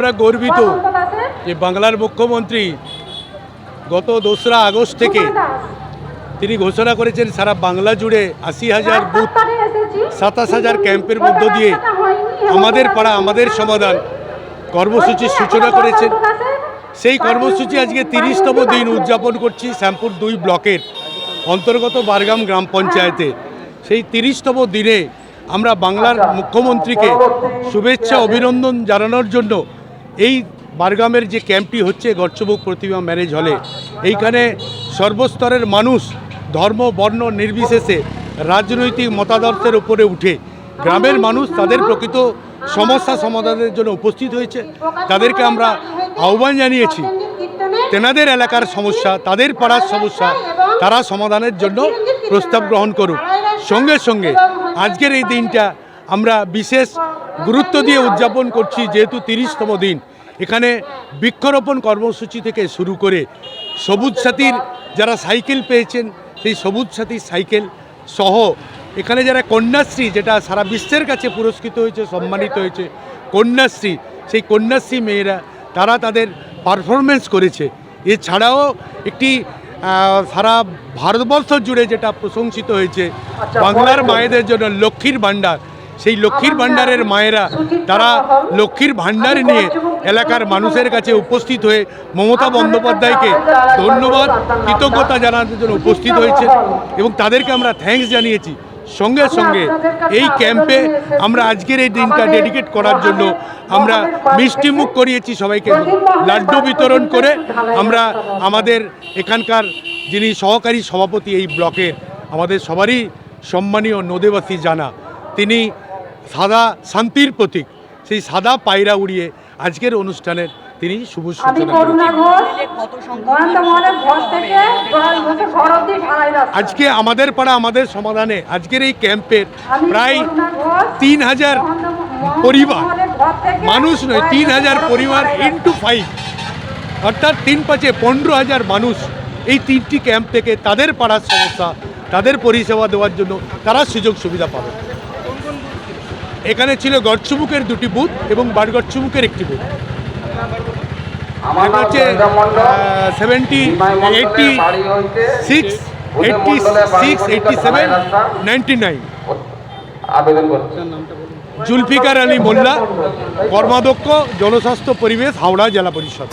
আমরা গর্বিত যে বাংলার মুখ্যমন্ত্রী গত দোসরা আগস্ট থেকে তিনি ঘোষণা করেছেন সারা বাংলা জুড়ে আশি হাজার বুথ সাতাশ হাজার ক্যাম্পের মধ্য দিয়ে আমাদের পাড়া আমাদের সমাধান। কর্মসূচির সূচনা করেছেন। সেই কর্মসূচি আজকে তিরিশতম দিন উদযাপন করছি শ্যামপুর দুই ব্লকের অন্তর্গত বারগাম গ্রাম পঞ্চায়েতে। সেই তিরিশতম দিনে আমরা বাংলার মুখ্যমন্ত্রীকে শুভেচ্ছা অভিনন্দন জানানোর জন্য এই বারগামের যে ক্যাম্পটি হচ্ছে গচ্ছবুক প্রতিমা ম্যারেজ হলে, এইখানে সর্বস্তরের মানুষ ধর্ম, বর্ণ নির্বিশেষে রাজনৈতিক মতাদর্শের উপরে উঠে গ্রামের মানুষ তাদের প্রকৃত সমস্যা সমাধানের জন্য উপস্থিত হয়েছে। তাদেরকে আমরা আহ্বান জানিয়েছি, তেনাদের এলাকার সমস্যা, তাদের পাড়ার সমস্যা, তারা সমাধানের জন্য প্রস্তাব গ্রহণ করুক। সঙ্গে সঙ্গে আজকের এই দিনটা আমরা বিশেষ গুরুত্ব দিয়ে উদযাপন করছি যেহেতু তিরিশতম দিন। এখানে বৃক্ষরোপণ কর্মসূচি থেকে শুরু করে সবুজ সাথীর যারা সাইকেল পেয়েছেন সেই সবুজ সাথী সাইকেল সহ এখানে যারা কন্যাশ্রী যেটা সারা বিশ্বের কাছে পুরস্কৃত হয়েছে সম্মানিত হয়েছে কন্যাশ্রী সেই কন্যাশ্রী মেয়েরা তারা তাদের পারফরমেন্স করেছে। এছাড়াও একটি সারা ভারতবর্ষ জুড়ে যেটা প্রশংসিত হয়েছে বাংলার মায়েদের জন্য লক্ষ্মীর ভাণ্ডার। সেই লক্ষ্মীর ভাণ্ডারের মায়েরা তারা লক্ষ্মীর ভাণ্ডার নিয়ে এলাকার মানুষের কাছে উপস্থিত হয়ে মমতা বন্দ্যোপাধ্যায়কে ধন্যবাদ কৃতজ্ঞতা জানানোর জন্য উপস্থিত হয়েছে এবং তাদেরকে আমরা থ্যাঙ্কস জানিয়েছি। সঙ্গে সঙ্গে এই ক্যাম্পে আমরা আজকের এই দিনটা ডেডিকেট করার জন্য আমরা মিষ্টিমুখ করিয়েছি সবাইকে। লাড্ডু বিতরণ করে আমরা আমাদের এখানকার যিনি সহকারী সভাপতি এই ব্লকের আমাদের সবারই সম্মানীয় নদেবাসী জানা। তিনি সাদা শান্তির প্রতীক। সেই সাদা পায়রা উড়িয়ে আজকের অনুষ্ঠানের তিনি শুভ আজকে আমাদের পাড়া আমাদের সমাধানে আজকের এই ক্যাম্পের প্রায় তিন হাজার পরিবার মানুষ নয় তিন হাজার পরিবার। ইন্টু ফাইভ অর্থাৎ তিন পাঁচে পনেরো হাজার মানুষ এই তিনটি ক্যাম্প থেকে তাদের পাড়ার সমস্যা তাদের পরিষেবা দেওয়ার জন্য তারা সুযোগ সুবিধা পাবে। এখানে ছিল গড়চুমুকের দুটি বুথ এবং বারগড়চুমুকের একটি বুথ। এটা হচ্ছে seventy eighty six eighty six eighty seven ninety nine Zulfikar Ali Molla কর্মাধ্যক্ষ জনস্বাস্থ্য পরিবেশ হাওড়া জেলা পরিষদ।